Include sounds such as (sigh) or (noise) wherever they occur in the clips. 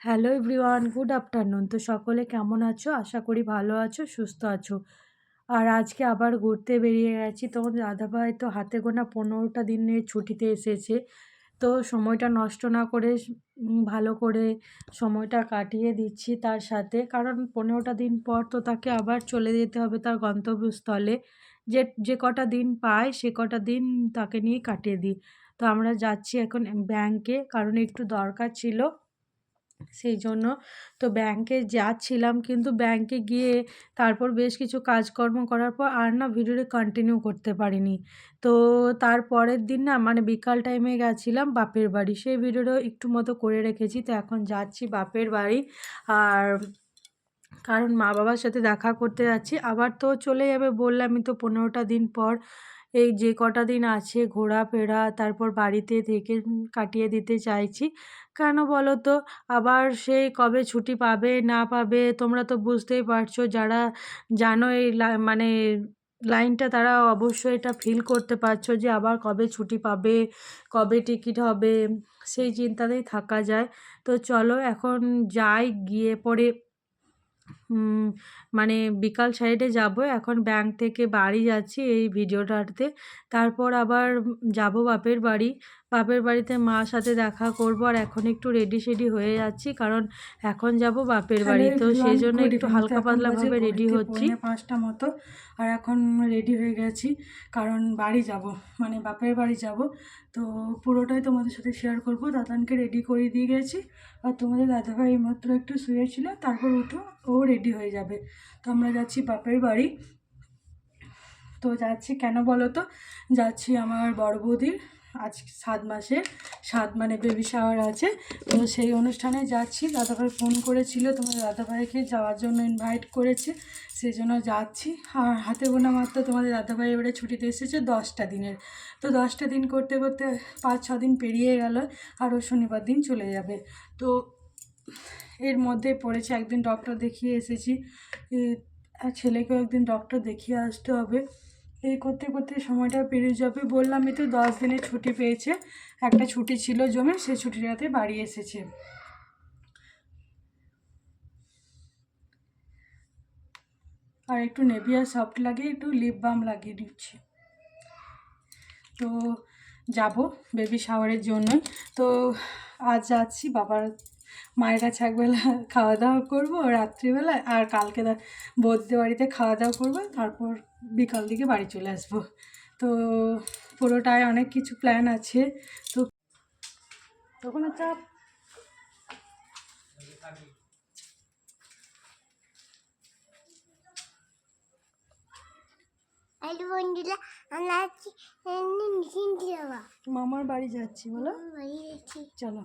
Hello everyone, good afternoon. তো সকলে কেমন আছো? আশা করি ভালো আছো, সুস্থ আছো। আর আজকে আবার ঘুরতে বেরিয়ে গেছি। তোমাদের দাদাভাই তো হাতে গোনা পনেরোটা দিনের ছুটিতে এসেছে। তো সময়টা নষ্ট না করে ভালো করে সময়টা কাটিয়ে দিচ্ছি তার সাথে। কারণ পনেরোটা দিন পর তো তাকে আবার চলে যেতে হবে তার গন্তব্যস্থলে। যে যে কটা দিন পায় সে কটা দিন তাকে নিয়ে কাটিয়ে দিই। তো আমরা যাচ্ছি এখন ব্যাংকে। কারণ একটু দরকার ছিল। সেই জন্য তো ব্যাংকে যাচ্ছিলাম কিন্তু ব্যাংকে গিয়ে তারপর বেশ কিছু কাজকর্ম করার পর আর না ভিডিওটা কন্টিনিউ করতে পারিনি। তো তারপরের দিন না মানে বিকাল টাইমে গেছিলাম বাপের বাড়ি। সেই ভিডিওটা একটু মতো করে রেখেছি, তো এখন যাচ্ছি বাপের বাড়ি। আর কারণ মা বাবার সাথে দেখা করতে যাচ্ছি। আবার তো চলে যাবে বললামই তো পনেরোটা দিন পর। এই যে কটা দিন আছে ঘোরাফেরা, তারপর বাড়িতে থেকে কাটিয়ে দিতে চাইছি। কেন বলো তো? আবার সেই কবে ছুটি পাবে, না পাবে, তোমরা তো বুঝতেই পারছ। যারা জানো এই মানে লাইনটা, তারা অবশ্যই এটা ফিল করতে পারছ যে আবার কবে ছুটি পাবে, কবে টিকিট হবে, সেই চিন্তাতেই থাকা যায়। তো চলো, এখন যাই, গিয়ে পরে মানে বিকাল সাইডে যাব। এখন ব্যাংক থেকে বাড়ি যাচ্ছি এই ভিডিওটাতে। তারপর আবার যাব বাপের বাড়ি। বাপের বাড়িতে মার সাথে দেখা করব আর এখন একটু রেডি সেডি হয়ে যাচ্ছি কারণ এখন যাব বাপের বাড়ি। তো সেই জন্য একটু হালকা পাতলাভাবে রেডি হচ্ছি। পাঁচটা মতো আর এখন রেডি হয়ে গেছি কারণ বাড়ি যাব মানে বাপের বাড়ি যাব। তো পুরোটাই তোমাদের সাথে শেয়ার করব দাদানকে রেডি করে দিয়ে গেছি। আর তোমাদের দাদাভাই এইমাত্র একটু শুয়েছিল তারপর উঠো ও রেডি হয়ে যাবে। তো আমরা যাচ্ছি বাপের বাড়ি। তো যাচ্ছি কেন বলো তো? যাচ্ছি আমার বড় বৌদির আজ সাত মাসের, সাত মানে বেবি শাওয়ার আছে। তো সেই অনুষ্ঠানে যাচ্ছি, দাদাভাই ফোন করেছিল, তোমার দাদাভাইকে যাওয়ার জন্য ইনভাইট করেছে, সেই জন্য যাচ্ছি। আর হাতে গোনা মাত্র তোমাদের দাদাভাই এবারে ছুটিতে এসেছে দশটা দিনের। তো দশটা দিন করতে করতে পাঁচ, ছ দিন পেরিয়ে গেল, আরও শনিবার দিন চলে যাবে। তো এর মধ্যে পড়েছে, একদিন ডক্টর দেখিয়ে এসেছি। ছেলেকেও একদিন ডক্টর দেখিয়ে আসতে হবে। এই করতে করতে সময়টা পেরিয়ে যাবে। বললামই তো দশ দিনের ছুটি পেয়েছে। একটা ছুটি ছিল জমে সেই ছুটিটাতে বাড়ি এসেছে। আর একটু নেভিয়া সফট লাগিয়ে, একটু লিপ বাম লাগিয়ে দিচ্ছি। তো যাব বেবি শাওয়ারের জন্যই। তো আজ যাচ্ছি, বাবার মায়ের কাছে একবেলা (laughs) খাওয়া দাওয়া করব রাত্রিবেলা আর কালকে বৌদিদের বাড়িতে খাওয়া দাওয়া করব তারপর বিকাল দিকে বাড়ি চলে আসব। তো পুরোটায় অনেক কিছু প্ল্যান আছে। তো তখন চাপ যাওয়া মামার বাড়ি যাচ্ছি বলো। চলো।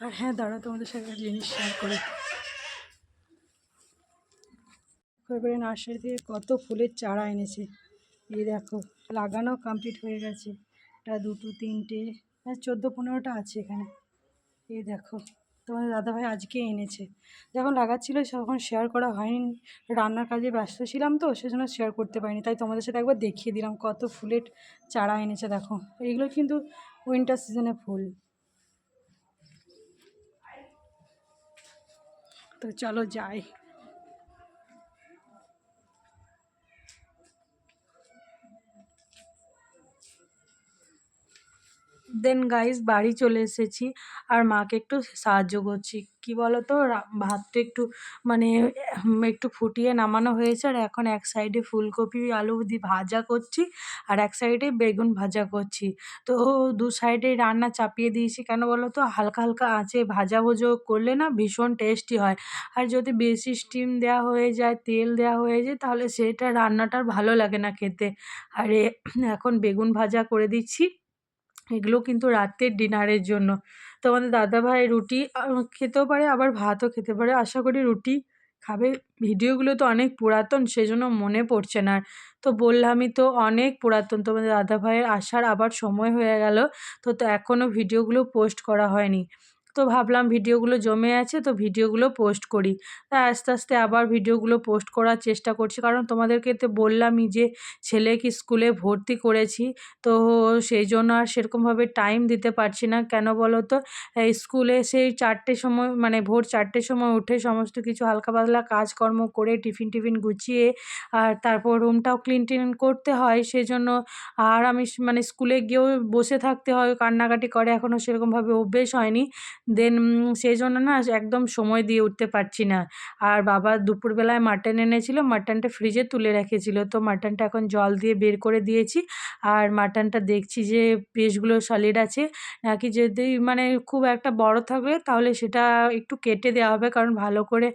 আর হ্যাঁ দাঁড়া তোমাদের সাথে একটা জিনিস শেয়ার করি। এবারে নার্সারি থেকে কত ফুলের চারা এনেছে। এই দেখো, লাগানো কমপ্লিট হয়ে গেছে। এটা দুটো, তিনটে হ্যাঁ চোদ্দ, পনেরোটা আছে এখানে। এই দেখো, তোমাদের দাদাভাই আজকে এনেছে। যখন লাগাচ্ছিল, তখন শেয়ার করা হয়নি। রান্নার কাজে ব্যস্ত ছিলাম তো, সেজন্য শেয়ার করতে পারিনি। তাই তোমাদের সাথে একবার দেখিয়ে দিলাম কত ফুলের চারা এনেছে, দেখো। এইগুলো কিন্তু উইন্টার সিজনে ফুল। তো চলো যাই। দেন গাইস বাড়ি চলে এসেছি। আর মাকে একটু সাহায্য করছি। কি বলো তো ভাতটা একটু মানে একটু ফুটিয়ে নামানো হয়েছে। আর এখন এক সাইডে ফুলকপি, আলু দিয়ে ভাজা করছি। আর এক সাইডে বেগুন ভাজা করছি। তো দু সাইডে রান্না চাপিয়ে দিয়েছি। কেন বলো তো হালকা হালকা আঁচে ভাজা ভুজো করলে না ভীষণ টেস্টি হয়। আর যদি বেশি স্টিম দেওয়া হয়ে যায়, তেল দেওয়া হয়ে যায়, তাহলে সেটা রান্নাটা আর ভালো লাগে না খেতে। আর, এখন বেগুন ভাজা করে দিচ্ছি। এগুলো কিন্তু রাতের ডিনারের জন্য। তো আমাদের দাদাভাই রুটি খেতেও পারে, আবার ভাতও খেতে পারে। আশা করি রুটি খাবে। ভিডিওগুলো তো অনেক পুরাতন, সেজন্য মনে পড়ছে না। তো বললামই তো অনেক পুরাতন। তোমাদের দাদাভাইয়ের আসার আবার সময় হয়ে গেল। তো তো এখনও ভিডিওগুলো পোস্ট করা হয়নি। তো ভাবলাম ভিডিওগুলো জমে আছে তো ভিডিওগুলো পোস্ট করি। তা আস্তে আস্তে আবার ভিডিওগুলো পোস্ট করার চেষ্টা করছি। কারণ তোমাদেরকে তো বললামই যে ছেলেকে স্কুলে ভর্তি করেছি, তো সেই জন্য আর সেরকমভাবে টাইম দিতে পারছি না। কেন বলো তো? স্কুলে সেই চারটের সময় মানে ভোর চারটের সময় উঠে সমস্ত কিছু হালকা পাতলা কাজকর্ম করে টিফিন টিফিন গুছিয়ে আর তারপর রুমটাও ক্লিন টিন করতে হয়। সেজন্য আর আমি মানে স্কুলে গিয়েও বসে থাকতে হয়, কান্নাকাটি করে। এখনও সেরকমভাবে অভ্যেস হয়নি। দেন সেই জন্য না একদম সময় দিয়ে উঠতে পারছি না। আর বাবা দুপুরবেলায় মাটন এনেছিলো মাটনটা ফ্রিজে তুলে রেখেছিল। তো মাটনটা এখন জল দিয়ে বের করে দিয়েছি। আর মাটনটা দেখছি যে পিসগুলো সলিড আছে। নাকি যদি মানে খুব একটা বড় থাকবে তাহলে সেটা একটু কেটে দেওয়া হবে। কারণ ভালো করে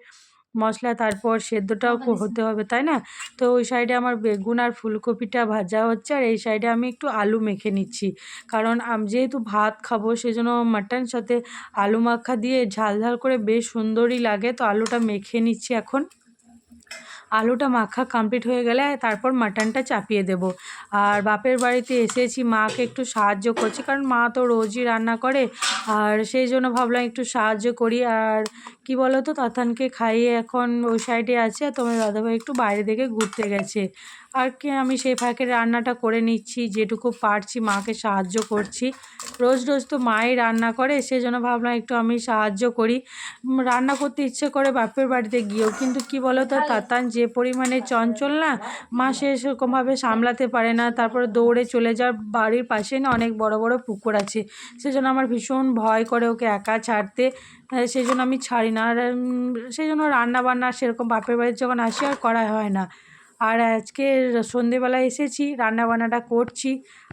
মশলা তারপর সেদ্ধটাও হতে হবে তাই না? তো ওই সাইডে আমার বেগুন আর ফুলকপিটা ভাজা হচ্ছে আর এই সাইডে আমি একটু আলু মেখে নিচ্ছি। কারণ আমি যেহেতু ভাত খাব সেজন্য মাটন সাথে আলু মাখা দিয়ে ঝাল ঝাল করে বেশ সুন্দরই লাগে তো আলুটা মেখে নিচ্ছি এখন। আলুটা মাখা কমপ্লিট হয়ে গেলে তারপর মাটনটা চাপিয়ে দেব। আর বাপের বাড়িতে এসেছি মাকে একটু সাহায্য করছি কারণ মা তো রোজই রান্না করে আর সেই জন্য ভাবলাম একটু সাহায্য করি আর কি বলো তো তাতানকে খাইয়ে এখন ওই সাইডে আছে আর তোমার দাদাভাই একটু বাইরে থেকে ঘুরতে গেছে। আর কি, আমি সেই ফাঁকে রান্নাটা করে নিচ্ছি, যেটুকু পারছি মাকে সাহায্য করছি। রোজ রোজ তো মাই রান্না করে, সেজন্য ভাবলাম একটু আমি সাহায্য করি। রান্না করতে ইচ্ছে করে বাপের বাড়িতে গিয়েও, কিন্তু কি বলো তো তাতান যে পরিমাণে চঞ্চল না, মা সে সেরকমভাবে সামলাতে পারে না। তারপরে দৌড়ে চলে যাওয়ার বাড়ির পাশে না অনেক বড় বড় পুকুর আছে। সেজন্য আমার ভীষণ ভয় করে ওকে একা ছাড়তে। সেই জন্য আমি ছাড়ি না। আর সেই জন্য রান্না বান্না সেরকম বাপের বাড়িতে যখন আসি আর করা হয় না। আর আজকে সন্ধেবেলা এসেছি রান্না বান্নাটা করছি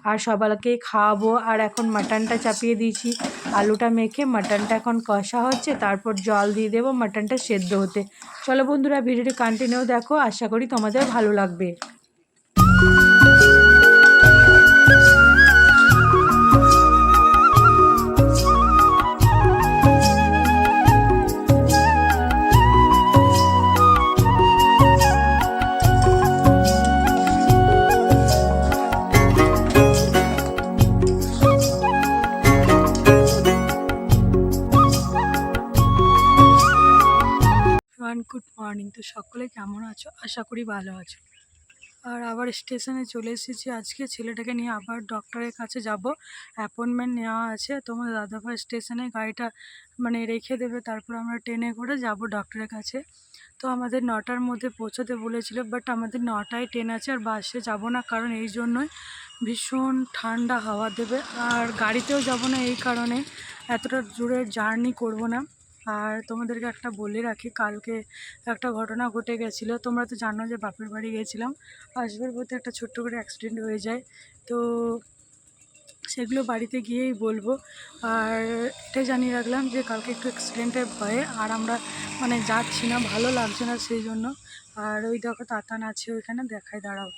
আর সবাইকে খাওয়াবো। আর এখন মাটনটা চাপিয়ে দিয়েছি, আলুটা মেখে মাটনটা এখন কষা হচ্ছে, তারপর জল দিয়ে দেবো মাটনটা সেদ্ধ হতে। চলো বন্ধুরা, ভিডিওটি কন্টিনিউ দেখো, আশা করি তোমাদের ভালো লাগবে। Good morning. তো সকলে কেমন আছো? আশা করি ভালো আছো। আর আবার স্টেশনে চলে এসেছি আজকে। ছেলেটাকে নিয়ে আবার ডক্টরের কাছে যাব। অ্যাপয়েন্টমেন্ট নেওয়া আছে। তোমার দাদাভাই স্টেশনে গাড়িটা মানে রেখে দেবে। তারপর আমরা ট্রেনে করে যাব ডক্টরের কাছে। তো আমাদের নটার মধ্যে পৌঁছতে বলেছিল বাট আমাদের নটায় ট্রেন আছে আর বাসে যাব না। কারণ এই জন্যই ভীষণ ঠান্ডা হাওয়া দেবে। আর গাড়িতেও যাব না এই কারণে। এতটা জোরে জার্নি করব না। আর তোমাদেরকে একটা বলে রাখি, কালকে একটা ঘটনা ঘটে গেছিল। তোমরা তো জানো যে বাপের বাড়ি গেছিলাম, আসবার পথে একটা ছোট্ট করে অ্যাক্সিডেন্ট হয়ে যায়। তো সেগুলো বাড়িতে গিয়েই বলব। আর এটাই জানিয়ে রাখলাম যে কালকে একটু অ্যাক্সিডেন্টের ভয়ে আর আমরা মানে যাচ্ছি না, ভালো লাগছে না সেই জন্য। আর ওই দেখো তাতান আছে ওইখানে, দেখায়, দাঁড়াও।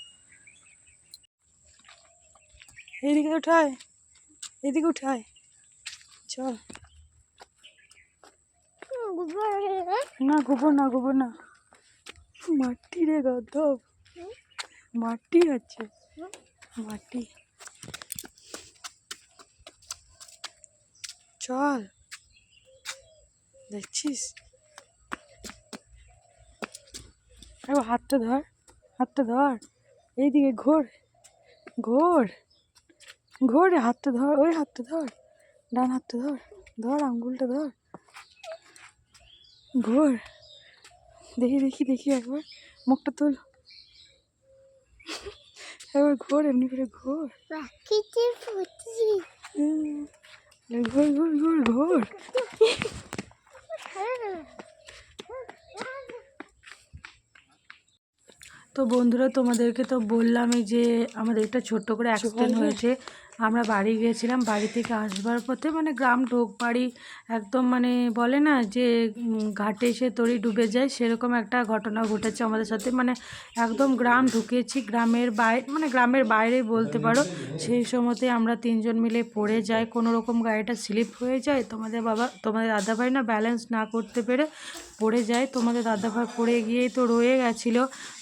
এইদিকে উঠায়, এদিকে উঠায়, চল। না, গোবর না গোবর না। মাটি রে গধব। মাটি আছে। মাটি। চল। দেখছিস? হাতটা ধর হাতটা ধর। এইদিকে ঘোর ঘোর। ঘোর, হাতটা ধর, ওই হাতটা ধর। ডান হাতটা ধর ধর, আঙ্গুলটা ধর। ঘোর। দেখি দেখি দেখি একবার। মুখটা তোল। একবার ঘোর এমনি করে ঘোর। ঘোর ঘোর ঘোর ঘোর। তো বন্ধুরা তোমাদেরকে তো বললামই যে আমাদের একটা ছোট্ট করে অ্যাক্সিডেন্ট হয়েছে। আমরা বাড়ি গিয়েছিলাম বাড়ি থেকে আসবার পথে মানে গ্রাম ঢোক বাড়ি একদম মানে বলে না যে ঘাটে এসে তরি ডুবে যায় সেরকম একটা ঘটনা ঘটেছে আমাদের সাথে। মানে একদম গ্রাম ঢুকেছি গ্রামের বাইরে মানে গ্রামের বাইরেই বলতে পারো সেই সময়তে আমরা তিনজন মিলে পড়ে যাই কোনো রকম গাড়িটা স্লিপ হয়ে যায় তোমাদের বাবা তোমাদের দাদাভাই না ব্যালেন্স না করতে পেরে পড়ে যায়। তোমাদের দাদাভাই পড়ে গিয়েই তো রয়ে গেছিল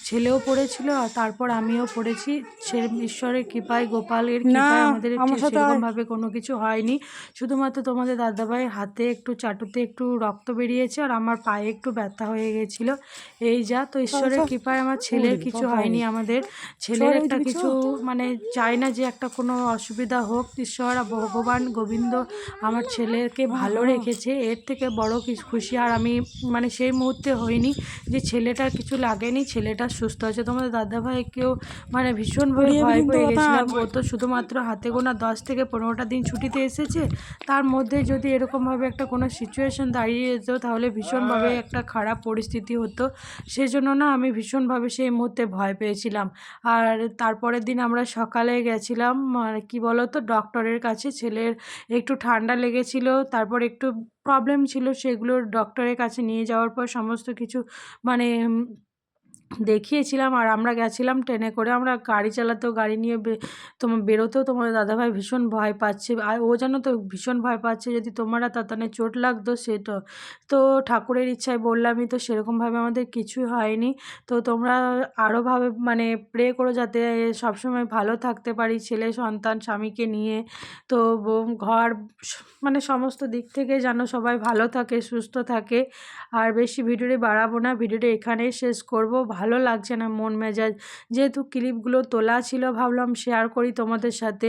ছেলেও পড়েছিল আর তারপর আমিও পড়েছি। সে ঈশ্বরের কৃপায় গোপালের কৃপায় আমাদের সেরকমভাবে কোনো কিছু হয়নি। শুধুমাত্র তোমাদের দাদাভাইয়ের হাতে একটু চাটুতে একটু রক্ত বেরিয়েছে আর আমার পায়ে একটু ব্যথা হয়ে গেছিল। এই যা তো ঈশ্বরের কৃপায় আমার ছেলের কিছু হয়নি আমাদের। ছেলের একটা কিছু? মানে চাই না যে একটা কোনো অসুবিধা হোক। ঈশ্বর ভগবান গোবিন্দ আমার ছেলেকে ভালো রেখেছে। এর থেকে বড় কিছু খুশি আর আমি মানে সেই মুহূর্তে হইনি যে ছেলেটার কিছু লাগেনি ছেলেটা সুস্থ আছে। তোমাদের দাদাভাইকেও মানে ভীষণভাবে ভয় পেয়ে গেছিলাম। ও তো শুধুমাত্র হাতে গোনা দশ থেকে পনেরোটা দিন ছুটিতে এসেছে। তার মধ্যে যদি এরকমভাবে একটা কোনো সিচুয়েশন দাঁড়িয়ে যেত তাহলে ভীষণভাবে একটা খারাপ পরিস্থিতি হতো। সেজন্য না আমি ভীষণভাবে সেই মুহূর্তে ভয় পেয়েছিলাম। আর তারপরের দিন আমরা সকালে গেছিলাম মানে কী বলো তো ডক্টরের কাছে। ছেলের একটু ঠান্ডা লেগেছিল তারপর একটু প্রবলেম ছিল সেগুলো ডক্টরের কাছে নিয়ে যাওয়ার পর সমস্ত কিছু মানে দেখিয়েছিলাম আর আমরা গেছিলাম ট্রেনে করে। আমরা গাড়ি চালাতেও গাড়ি নিয়ে তোমার বেরোতেও তোমার দাদাভাই ভীষণ ভয় পাচ্ছে। আর ও যেন তো ভীষণ ভয় পাচ্ছে যদি তোমারা তাতানে চোট লাগতো সেটা তো ঠাকুরের ইচ্ছায় বললামই তো সেরকমভাবে আমাদের কিছুই হয়নি। তো তোমরা আরোভাবে মানে প্রে করো যাতে সবসময় ভালো থাকতে পারি ছেলে, সন্তান, স্বামীকে নিয়ে। তো ঘর মানে সমস্ত দিক থেকে যেন সবাই ভালো থাকে, সুস্থ থাকে। আর বেশি ভিডিওটি বাড়াবো না। ভিডিওটা এখানেই শেষ করব। ভালো লাগছে না মন মেজাজ। যেহেতু ক্লিপগুলো তোলা ছিল, ভাবলাম শেয়ার করি তোমাদের সাথে।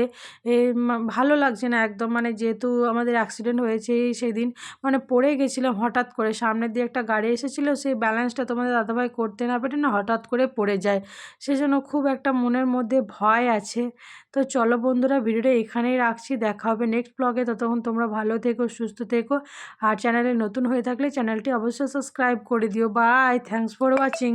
ভালো লাগছে না একদম। মানে যেহেতু আমাদের অ্যাক্সিডেন্ট হয়েছে সেদিন মানে পড়ে গেছিলাম হঠাৎ করে। সামনের দিয়ে একটা গাড়ি এসেছিল, সেই ব্যালেন্সটা তোমাদের দাদাভাই করতে না পেরে না হঠাৎ করে পড়ে যায়। সেজন্য খুব একটা মনের মধ্যে ভয় আছে। তো চলো বন্ধুরা, ভিডিওটা এখানেই রাখছি। দেখা হবে নেক্সট ব্লগে ততক্ষণ তোমরা ভালো থেকো, সুস্থ থেকো। আর চ্যানেলে নতুন হয়ে থাকলে চ্যানেলটি অবশ্যই সাবস্ক্রাইব করে দিও। By thanks for watching